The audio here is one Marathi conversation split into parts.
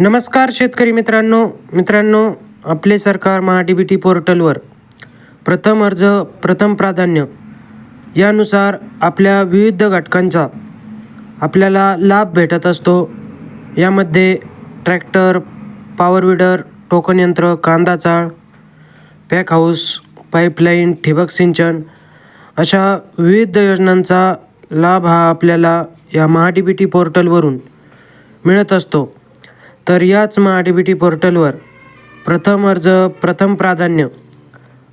नमस्कार शेतकरी मित्रांनो. मित्रांनो आपले सरकार महा बी टी पोर्टलवर प्रथम अर्ज प्रथम प्राधान्य यानुसार आपल्या विविध घटकांचा आपल्याला लाभ भेटत असतो. यामध्ये ट्रॅक्टर पॉवर विडर टोकन यंत्र कांदा चाळ पॅक हाऊस पाईपलाईन ठिबक सिंचन अशा विविध योजनांचा लाभ हा आपल्याला या महा बी टी पोर्टलवरून मिळत असतो. तर याच महा बी टी पोर्टलवर प्रथम अर्ज प्रथम प्राधान्य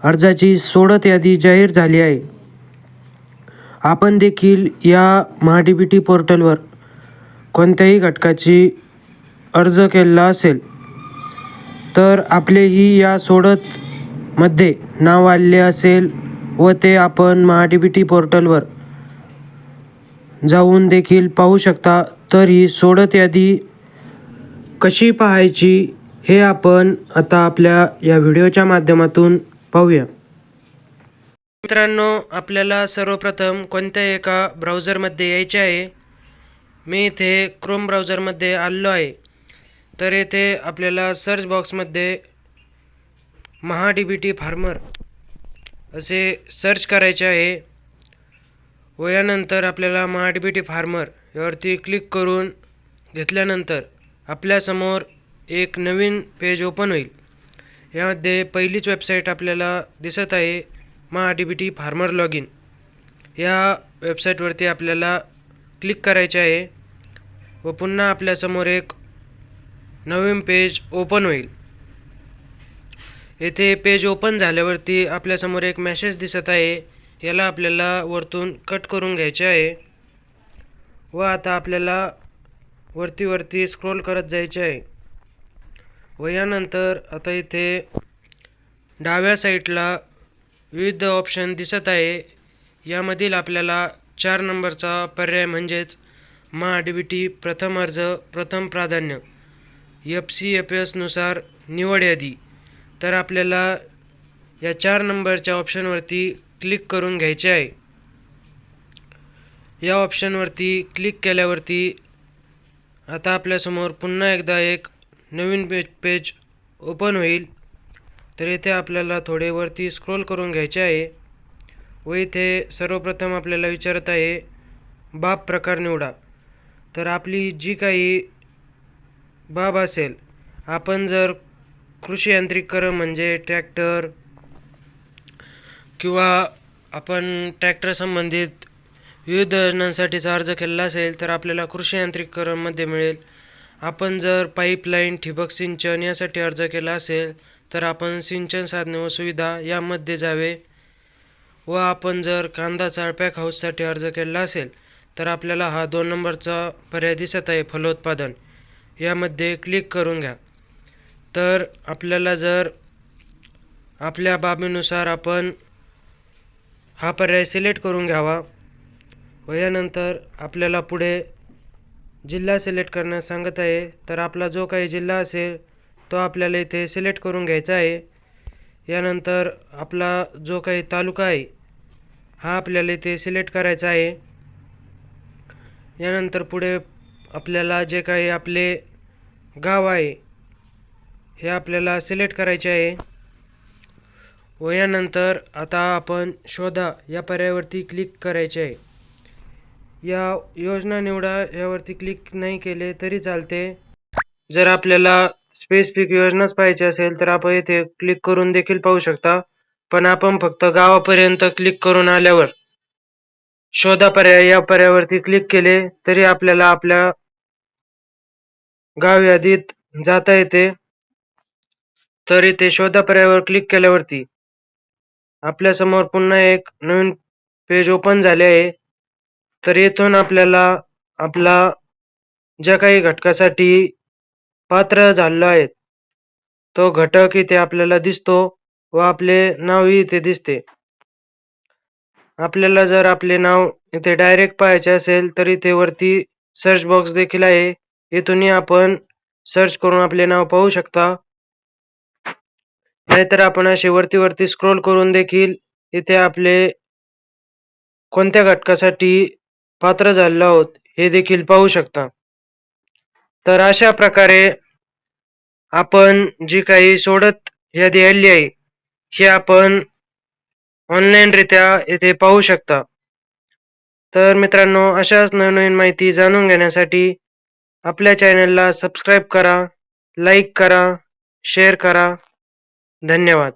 अर्जाची सोडत यादी जाहीर झाली आहे. आपण देखील या महा डी बी टी पोर्टलवर कोणत्याही घटकाची अर्ज केलेला असेल तर आपलेही या सोडतमध्ये नाव आलेले असेल व ते आपण महा डी बी टी पोर्टलवर जाऊन देखील पाहू शकता. तर ही सोडत यादी कशी पाहायची हे आपण आता आपल्या या व्हिडिओच्या माध्यमातून पाहूया. मित्रांनो आपल्याला सर्वप्रथम कोणत्या एका ब्राउझरमध्ये यायचे आहे. मी इथे क्रोम ब्राउझरमध्ये आलो आहे. तर येथे आपल्याला सर्च बॉक्समध्ये Maha D B T farmer असे सर्च करायचे आहे. व यानंतर आपल्याला Maha D B T farmer यावरती क्लिक करून घेतल्यानंतर आपल्यासमोर एक नवीन पेज ओपन होईल. यामध्ये पहिलीच वेबसाईट आपल्याला दिसत आहे Maha D B T farmer log in या वेबसाईटवरती आपल्याला क्लिक करायचे आहे व पुन्हा आपल्यासमोर एक नवीन पेज ओपन होईल. येथे पेज ओपन झाल्यावरती आपल्यासमोर एक मेसेज दिसत आहे याला आपल्याला वरतून कट करून घ्यायचे आहे. व आता आपल्याला वरती वरती स्क्रोल करत जायचे आहे व यानंतर आता इथे डाव्या साईडला विविध ऑप्शन दिसत आहे. यामधील आपल्याला चार नंबरचा पर्याय म्हणजेच मा डी टी प्रथम अर्ज प्रथम प्राधान्य एफ सी एफ एसनुसार निवड यादी. तर आपल्याला या चार नंबरच्या ऑप्शनवरती क्लिक करून घ्यायचे आहे. या ऑप्शनवरती क्लिक केल्यावरती आता आपल्यासमोर पुन्हा एकदा एक नवीन पेज पेज ओपन होईल. तर इथे आपल्याला थोडे वरती स्क्रोल करून घ्यायचे आहे. व इथे सर्वप्रथम आपल्याला विचारत आहे बाब प्रकार निवडा. तर आपली जी काही बाब असेल आपण जर कृषी यांत्रिकरण म्हणजे ट्रॅक्टर किंवा आपण ट्रॅक्टर संबंधित विविध योजनांसाठीचा अर्ज केलेला असेल तर आपल्याला कृषी यांत्रिकीकरणमध्ये मिळेल. आपण जर पाईपलाईन ठिबक सिंचन यासाठी अर्ज केला असेल तर आपण सिंचन साधने व सुविधा यामध्ये जावे. व आपण जर कांदा चाळपॅक हाऊससाठी अर्ज केला असेल तर आपल्याला हा दोन नंबरचा पर्याय दिसत आहे फलोत्पादन. यामध्ये क्लिक करून घ्या. तर आपल्याला जर आपल्या बाबीनुसार आपण हा पर्याय सिलेक्ट करून घ्यावा. व यानंतर आपल्याला पुढे जिल्हा सिलेक्ट करण्यास सांगत आहे. तर आपला जो काही जिल्हा असेल तो आपल्याला इथे सिलेक्ट करून घ्यायचा आहे. यानंतर आपला जो काही तालुका आहे हा आपल्याला इथे सिलेक्ट करायचा आहे. यानंतर पुढे आपल्याला जे काही आपले गाव आहे हे आपल्याला सिलेक्ट करायचे आहे. व यानंतर आता आपण शोधा या पर्यायावरती क्लिक करायचे आहे. या योजना निवडा यावरती क्लिक नाही केले तरी चालते. जर आपल्याला स्पेसिफिक योजनाच पाहिजे असेल तर आपण येथे क्लिक करून देखील पाहू शकता. पण आपण फक्त गावापर्यंत क्लिक करून आल्यावर शोधा पर्याय या पर्यायावरती क्लिक केले तरी आपल्याला आपल्या गाव यादीत जाता येते. तर इथे शोधा पर्यायावर क्लिक केल्यावरती आपल्यासमोर पुन्हा एक नवीन पेज ओपन झाले आहे. तर येथून आपल्याला आपला ज्या काही घटकासाठी पात्र झालेलो आहे तो घटक इथे आपल्याला दिसतो व आपले नावही इथे दिसते. आपल्याला जर आपले नाव इथे डायरेक्ट पाहायचे असेल तर इथे वरती सर्च बॉक्स देखील आहे. इथूनही आपण सर्च करून आपले नाव पाहू शकता. नाहीतर आपण असे वरती वरती स्क्रोल करून देखील इथे आपले कोणत्या घटकासाठी पात्र झालेलो आहोत हे देखील पाहू शकता. तर अशा प्रकारे आपण जी काही सोडत यादी आली आहे ही आपण ऑनलाईनरित्या येथे पाहू शकता. तर मित्रांनो अशाच नवनवीन माहिती जाणून घेण्यासाठी आपल्या चॅनलला सबस्क्राईब करा लाईक करा शेअर करा. धन्यवाद.